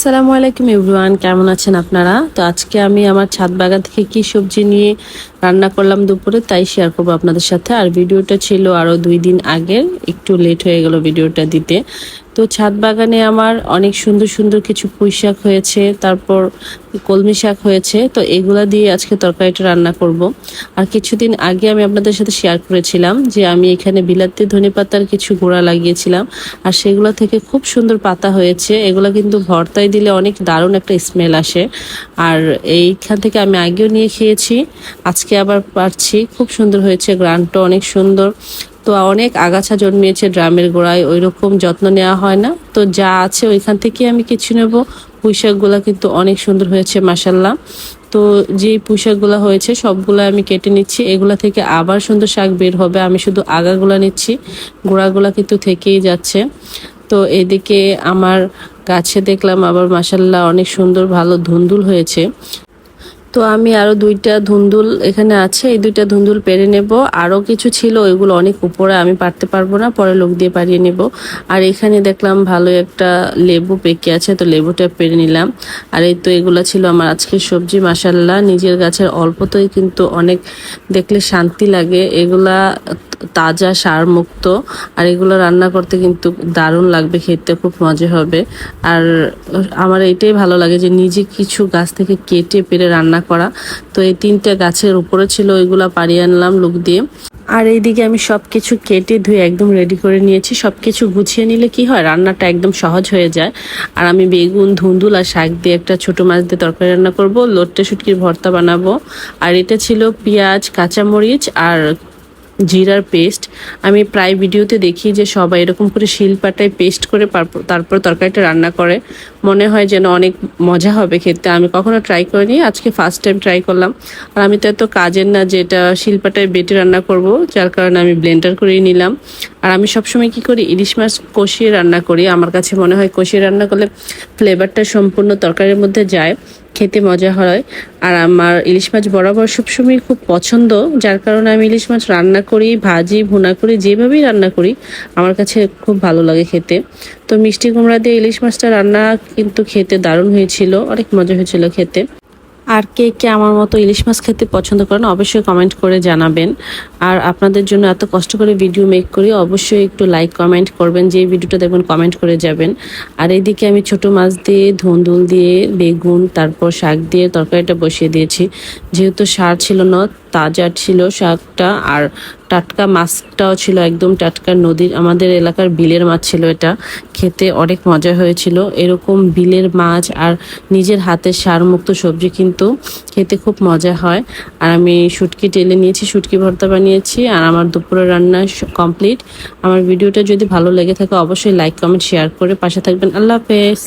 আসসালামু আলাইকুম এভরিওয়ান, কেমন আছেন আপনারা? তো আজকে আমি আমার ছাদ বাগান থেকে কি সবজি নিয়ে রান্না করলাম দুপুরে তাই শেয়ার করব আপনাদের সাথে। আর ভিডিওটা ছিল আরও দুই দিন আগের, একটু লেট হয়ে গেল ভিডিওটা দিতে। তো ছাদ বাগানে আমার অনেক সুন্দর সুন্দর কিছু পুঁই শাক হয়েছে, তারপর কলমি শাক হয়েছে, তো এগুলা দিয়ে আজকে তরকারিটা রান্না করব। আর কিছুদিন আগে আমি আপনাদের সাথে শেয়ার করেছিলাম যে আমি এখানে বিলাতি ধনে পাতার কিছু গোড়া লাগিয়েছিলাম, আর সেগুলো থেকে খুব সুন্দর পাতা হয়েছে। এগুলো কিন্তু ভর্তায় দিলে অনেক দারুণ একটা স্মেল আসে। আর এইখান থেকে আমি আগেও নিয়ে খেয়েছি, আজকে আবার পারছি। খুব সুন্দর হয়েছে গ্রানটা অনেক সুন্দর। তো অনেক আগাছা জন্মিয়েছে ড্রামের গোড়ায় ওই রকম যত্ন নেওয়া হয় না। তো যা আছে ওইখান থেকে আমি কিছু নেব। পুঁইশাকগুলো কিন্তু অনেক সুন্দর হয়েছে মাসাল্লাহ তো যেই পুঁইশাকগুলো হয়েছে সবগুলো আমি কেটে নিচ্ছি। এগুলা থেকে আবার সুন্দর শাক বের হবে। আমি শুধু আগাগুলা নিচ্ছি। গোড়াগুলা কিন্তু থেকেই যাচ্ছে। তো এদিকে আমার গাছে দেখলাম আবার মাসাল্লাহ অনেক সুন্দর ভালো ধুন্দুল হয়েছে। তো আমি আরও দুইটা ধুন্দুল এখানে আছে, এই দুইটা ধুন্দুল পেরে নেব। আরও কিছু ছিল, ওইগুলো অনেক উপরে আমি পারতে পারব না, পরে লোক দিয়ে পারিয়ে নেব। আর এখানে দেখলাম ভালো একটা লেবু পেকে আছে, তো লেবুটা পেরে নিলাম। আর এই তো এগুলো ছিল আমার আজকের সবজি মাসাল্লাহ নিজের গাছের অল্পতেই কিন্তু অনেক দেখলে শান্তি লাগে। এগুলা তাজা সার মুক্ত আর এগুলো রান্না করতে কিন্তু দারুণ লাগবে, খেতে খুব মজা হবে। আর আমার এটাই ভালো লাগে যে নিজে কিছু গাছ থেকে কেটে পেরে রান্না করা। তো এই তিনটে গাছের উপরে ছিল ওইগুলো পাড়িয়ে আনলাম লুক দিয়ে। আর এইদিকে আমি সব কিছু কেটে ধুয়ে একদম রেডি করে নিয়েছি। সব কিছু গুছিয়ে নিলে কি হয়, রান্নাটা একদম সহজ হয়ে যায়। আর আমি বেগুন, ধুন্দুল আর শাক দিয়ে একটা ছোট মাছ দিয়ে তরকারি রান্না করব। লোট্টে শুটকির ভর্তা বানাবো। আর এটা ছিল পেঁয়াজ, কাঁচামরিচ আর জিরার পেস্ট আমি প্রায় ভিডিওতে দেখি যে সবাই এরকম করে শিলপাটায় পেস্ট করে তারপর তরকারিটা রান্না করে। মনে হয় যেন অনেক মজা হবে খেতে। আমি কখনো ট্রাই করিনি, আজকে ফার্স্ট টাইম ট্রাই করলাম। আর আমি তো এত কাজের না যে এটা শিলপাটায় বেটে রান্না করব, যার কারণে আমি ব্লেন্ডার করেই নিলাম। আর আমি সবসময় কি করি, ইলিশ মাছ কষিয়ে রান্না করি। আমার কাছে মনে হয় কষিয়ে রান্না করলে ফ্লেভারটা সম্পূর্ণ তরকারির মধ্যে যায়, খেতে মজা হয়। আর আমার ইলিশ মাছ বরাবর সবসময় খুব পছন্দ, যার কারণে আমি ইলিশ মাছ রান্না করি, ভাজি, ভুনা করি, যেভাবেই রান্না করি, আমার কাছে খুব ভালো লাগে খেতে। তো মিষ্টি কুমড়া দিয়ে ইলিশ মাছটা রান্না কিন্তু খেতে দারুণ হয়েছিল, অনেক মজা হয়েছিল খেতে। আর কে কে আমার মতো ইলিশ মাছ খেতে পছন্দ করেন, অবশ্যই কমেন্ট করে জানাবেন। আর আপনাদের জন্য এত কষ্ট করে ভিডিও মেক করি, অবশ্যই একটু লাইক কমেন্ট করবেন যে ভিডিওটা দেখবেন কমেন্ট করে যাবেন। আর এইদিকে আমি ছোট মাছ দিয়ে, ধুন্দুল দিয়ে, বেগুন, তারপর শাক দিয়ে তরকারিটা বসিয়ে দিয়েছি। যেহেতু সার ছিল না তাজা ছিল শাকটা আর টাটকা মাছটাও ছিল একদম টাটকা নদীর, আমাদের এলাকার বিলের মাছ ছিল এটা। খেতে অনেক মজা হয়েছিল। এরকম বিলের মাছ আর নিজের হাতের সারমুক্ত সবজি কিন্তু খেতে খুব মজা হয়। আর আমি শুটকি টেলে নিয়েছি, শুটকি ভর্তা বানিয়েছি আর আমার দুপুরের রান্না কমপ্লিট। আমার ভিডিওটা যদি ভালো লেগে থাকে অবশ্যই লাইক, কমেন্ট, শেয়ার করে পাশে থাকবেন। আল্লাহ হাফেজ।